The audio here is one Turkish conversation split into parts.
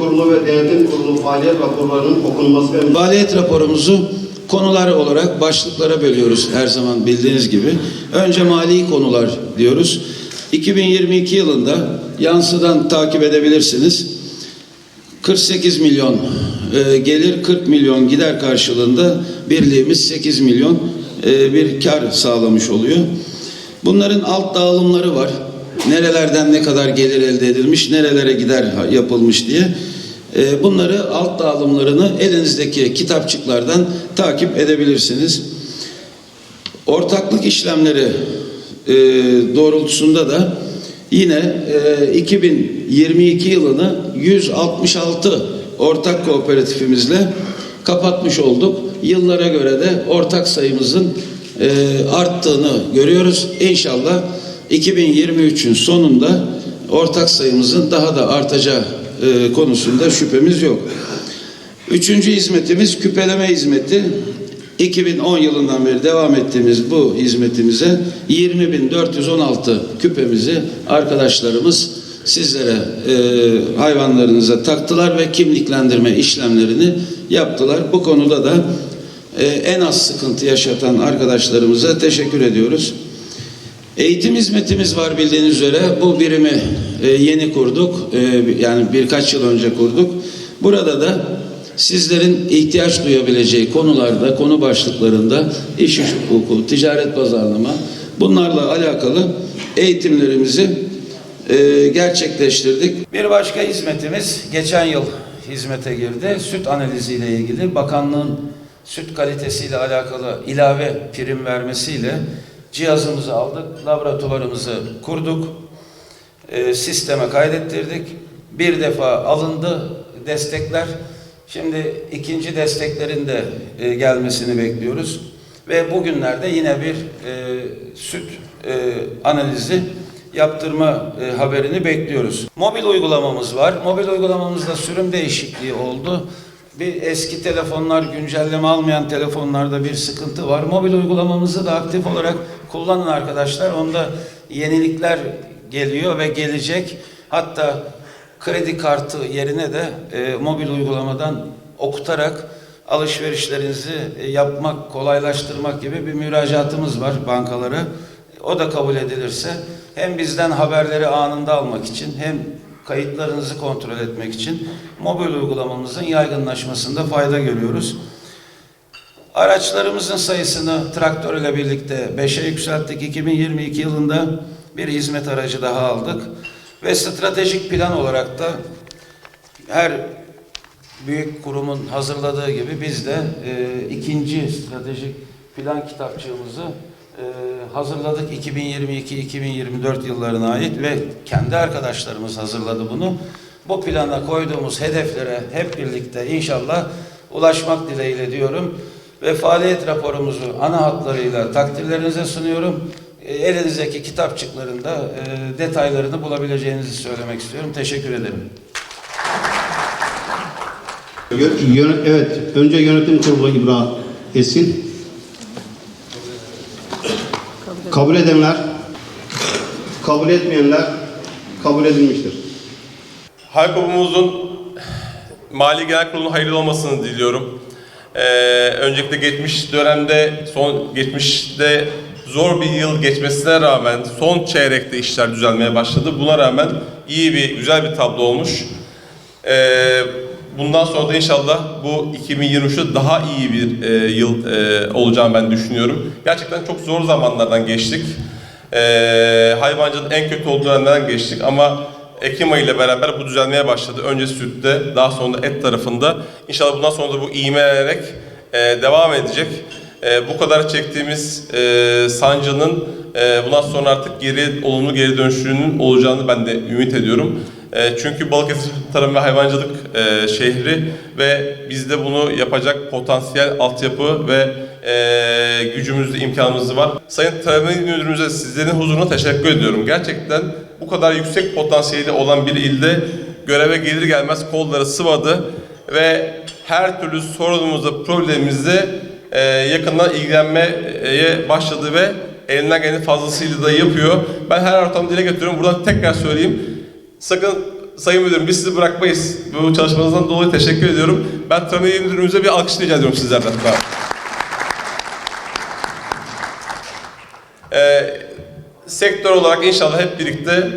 Kurulu ve Denetim Kurulu faaliyet raporlarının okunması ve Faaliyet raporumuzu konular olarak başlıklara bölüyoruz her zaman bildiğiniz gibi. Önce mali konular diyoruz. 2022 yılında yansıdan takip edebilirsiniz. 48 milyon e, gelir, 40 milyon gider karşılığında birliğimiz 8 milyon e, bir kar sağlamış oluyor. Bunların alt dağılımları var. Nerelerden ne kadar gelir elde edilmiş, nerelere gider yapılmış diye. E, bunları alt dağılımlarını elinizdeki kitapçıklardan takip edebilirsiniz. Ortaklık işlemleri e, doğrultusunda da yine e, 2022 yılını 166 ortak kooperatifimizle kapatmış olduk. Yıllara göre de ortak sayımızın e, arttığını görüyoruz. İnşallah 2023'ün sonunda ortak sayımızın daha da artacağı e, konusunda şüphemiz yok. Üçüncü hizmetimiz küpeleme hizmeti. 2010 yılından beri devam ettiğimiz bu hizmetimize 20.416 küpemizi arkadaşlarımız sizlere e, hayvanlarınıza taktılar ve kimliklendirme işlemlerini yaptılar. Bu konuda da e, en az sıkıntı yaşatan arkadaşlarımıza teşekkür ediyoruz. Eğitim hizmetimiz var bildiğiniz üzere. Bu birimi e, yeni kurduk. E, yani birkaç yıl önce kurduk. Burada da sizlerin ihtiyaç duyabileceği konularda, konu başlıklarında iş hukuku, ticaret pazarlama bunlarla alakalı eğitimlerimizi e, gerçekleştirdik. Bir başka hizmetimiz geçen yıl hizmete girdi. Süt analiziyle ilgili bakanlığın süt kalitesiyle alakalı ilave prim vermesiyle cihazımızı aldık, laboratuvarımızı kurduk, e, sisteme kaydettirdik. Bir defa alındı destekler. Şimdi ikinci desteklerin de e, gelmesini bekliyoruz. Ve bugünlerde yine bir e, süt e, analizi yaptırma e, haberini bekliyoruz. Mobil uygulamamız var. Mobil uygulamamızda sürüm değişikliği oldu. Bir eski telefonlar, güncelleme almayan telefonlarda bir sıkıntı var. Mobil uygulamamızı da aktif olarak kullanın arkadaşlar. Onda yenilikler geliyor ve gelecek. Hatta kredi kartı yerine de e, mobil uygulamadan okutarak alışverişlerinizi e, yapmak, kolaylaştırmak gibi bir müracaatımız var bankalara. O da kabul edilirse hem bizden haberleri anında almak için hem kayıtlarınızı kontrol etmek için mobil uygulamamızın yaygınlaşmasında fayda görüyoruz. Araçlarımızın sayısını traktör ile birlikte 5'e yükselttik. 2022 yılında bir hizmet aracı daha aldık. Ve stratejik plan olarak da her büyük kurumun hazırladığı gibi biz de e, ikinci stratejik plan kitapçığımızı hazırladık 2022-2024 yıllarına ait ve kendi arkadaşlarımız hazırladı bunu. Bu plana koyduğumuz hedeflere hep birlikte inşallah ulaşmak dileğiyle diyorum ve faaliyet raporumuzu ana hatlarıyla takdirlerinize sunuyorum. E, Elinizdeki kitapçıklarında e, detaylarını bulabileceğinizi söylemek istiyorum. Teşekkür ederim. Evet önce yönetim kurulu ibra etsin. Kabul edenler, kabul etmeyenler kabul edilmiştir. Haykop'umuzun Mali Genel Kurulu'nun hayırlı olmasını diliyorum. Ee, öncelikle geçmiş dönemde, son geçmişte zor bir yıl geçmesine rağmen son çeyrekte işler düzelmeye başladı. Buna rağmen iyi bir, güzel bir tablo olmuş. Ee, bundan sonra da inşallah bu 2023'te daha iyi bir e, yıl e, olacağını ben düşünüyorum. Gerçekten çok zor zamanlardan geçtik. Ee, hayvancılığın en kötü olduğu dönemlerden geçtik ama Ekim ayı ile beraber bu düzelmeye başladı. Önce sütte, daha sonra et tarafında. İnşallah bundan sonra da bu ivmelenerek e, devam edecek. E, bu kadar çektiğimiz e, sancının e, bundan sonra artık geri olumlu geri dönüşünün olacağını ben de ümit ediyorum. E, çünkü Balıkesir Tarım ve Hayvancılık e, şehri ve bizde bunu yapacak potansiyel altyapı ve e, gücümüzde imkanımız var. Sayın Tarım Müdürümüze sizlerin huzuruna teşekkür ediyorum. Gerçekten bu kadar yüksek potansiyeli olan bir ilde göreve gelir gelmez kolları sıvadı ve her türlü sorunumuzda, problemimizde e, yakından ilgilenmeye başladı ve elinden gelen fazlasıyla da yapıyor. Ben her ortamda dile getiriyorum. Buradan tekrar söyleyeyim. Sakın Sayın Müdürüm biz sizi bırakmayız. Bu çalışmanızdan dolayı teşekkür ediyorum. Ben Tramvay İl Müdürümüze bir alkış rica ediyorum sizlerden. Ee, sektör olarak inşallah hep birlikte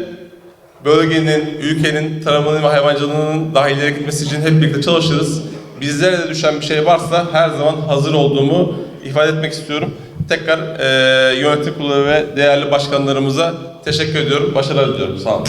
bölgenin, ülkenin, tarımının ve hayvancılığının daha ileri gitmesi için hep birlikte çalışırız. Bizlere de düşen bir şey varsa her zaman hazır olduğumu ifade etmek istiyorum. Tekrar e, yönetim kurulu ve değerli başkanlarımıza teşekkür ediyorum. Başarılar diliyorum. Sağ olun.